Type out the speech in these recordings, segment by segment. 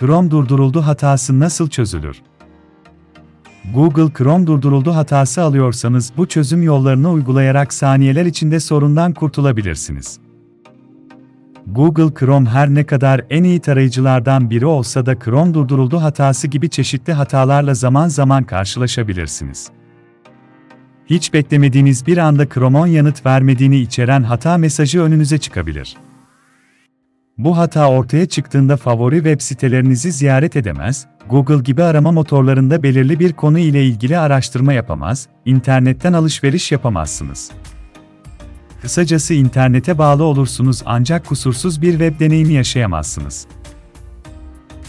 Chrome durduruldu hatası nasıl çözülür? Google Chrome durduruldu hatası alıyorsanız bu çözüm yollarını uygulayarak saniyeler içinde sorundan kurtulabilirsiniz. Google Chrome her ne kadar en iyi tarayıcılardan biri olsa da Chrome durduruldu hatası gibi çeşitli hatalarla zaman zaman karşılaşabilirsiniz. Hiç beklemediğiniz bir anda Chrome'un yanıt vermediğini içeren hata mesajı önünüze çıkabilir. Bu hata ortaya çıktığında favori web sitelerinizi ziyaret edemez, Google gibi arama motorlarında belirli bir konu ile ilgili araştırma yapamaz, internetten alışveriş yapamazsınız. Kısacası internete bağlı olursunuz ancak kusursuz bir web deneyimi yaşayamazsınız.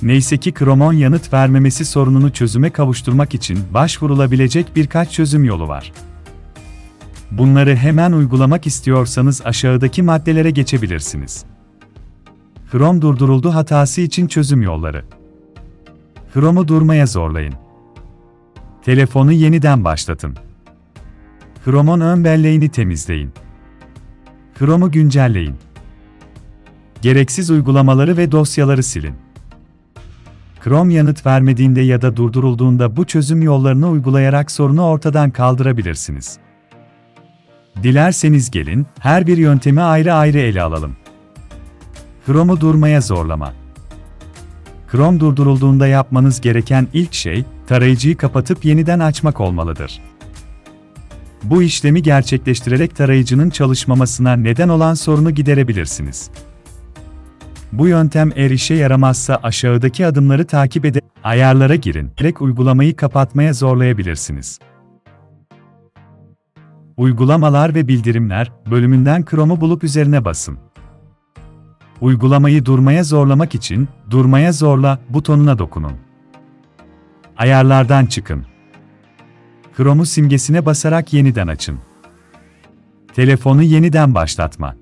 Neyse ki Chrome'un yanıt vermemesi sorununu çözüme kavuşturmak için başvurulabilecek birkaç çözüm yolu var. Bunları hemen uygulamak istiyorsanız aşağıdaki maddelere geçebilirsiniz. Chrome durduruldu hatası için çözüm yolları. Chrome'u durmaya zorlayın. Telefonu yeniden başlatın. Chrome'un ön belleğini temizleyin. Chrome'u güncelleyin. Gereksiz uygulamaları ve dosyaları silin. Chrome yanıt vermediğinde ya da durdurulduğunda bu çözüm yollarını uygulayarak sorunu ortadan kaldırabilirsiniz. Dilerseniz gelin, her bir yöntemi ayrı ayrı ele alalım. Chrome'u durmaya zorlama. Chrome durdurulduğunda yapmanız gereken ilk şey, tarayıcıyı kapatıp yeniden açmak olmalıdır. Bu işlemi gerçekleştirerek tarayıcının çalışmamasına neden olan sorunu giderebilirsiniz. Bu yöntem eğer işe yaramazsa aşağıdaki adımları takip edip ayarlara girin. Direkt uygulamayı kapatmaya zorlayabilirsiniz. Uygulamalar ve bildirimler bölümünden Chrome'u bulup üzerine basın. Uygulamayı durmaya zorlamak için Durmaya Zorla butonuna dokunun. Ayarlardan çıkın. Chrome'u simgesine basarak yeniden açın. Telefonu yeniden başlatma.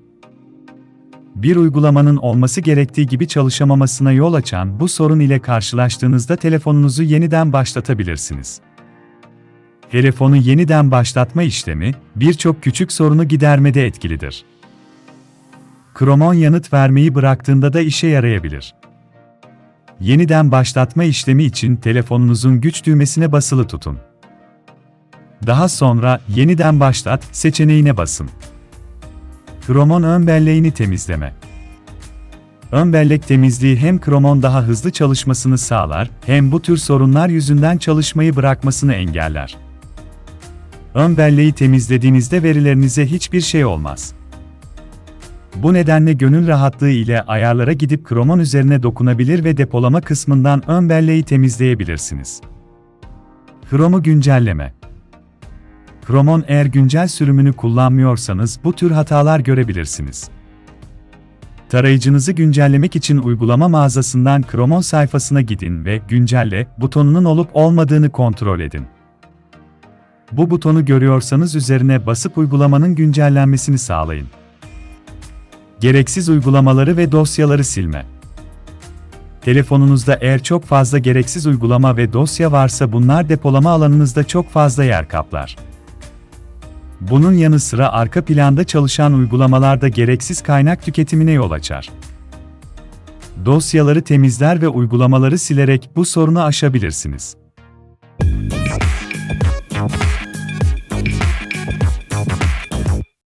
Bir uygulamanın olması gerektiği gibi çalışamamasına yol açan bu sorun ile karşılaştığınızda telefonunuzu yeniden başlatabilirsiniz. Telefonu yeniden başlatma işlemi, birçok küçük sorunu gidermede etkilidir. Chrome'un yanıt vermeyi bıraktığında da işe yarayabilir. Yeniden başlatma işlemi için telefonunuzun güç düğmesine basılı tutun. Daha sonra yeniden başlat seçeneğine basın. Chrome'un ön belleğini temizleme. Ön bellek temizliği hem Chrome'un daha hızlı çalışmasını sağlar, hem bu tür sorunlar yüzünden çalışmayı bırakmasını engeller. Ön belleği temizlediğinizde verilerinize hiçbir şey olmaz. Bu nedenle gönül rahatlığı ile ayarlara gidip Chrome'un üzerine dokunabilir ve depolama kısmından ön belleği temizleyebilirsiniz. Chrome'u güncelleme. Chrome'un eğer güncel sürümünü kullanmıyorsanız bu tür hatalar görebilirsiniz. Tarayıcınızı güncellemek için uygulama mağazasından Chrome'un sayfasına gidin ve Güncelle butonunun olup olmadığını kontrol edin. Bu butonu görüyorsanız üzerine basıp uygulamanın güncellenmesini sağlayın. Gereksiz uygulamaları ve dosyaları silme. Telefonunuzda eğer çok fazla gereksiz uygulama ve dosya varsa bunlar depolama alanınızda çok fazla yer kaplar. Bunun yanı sıra arka planda çalışan uygulamalar da gereksiz kaynak tüketimine yol açar. Dosyaları temizler ve uygulamaları silerek bu sorunu aşabilirsiniz.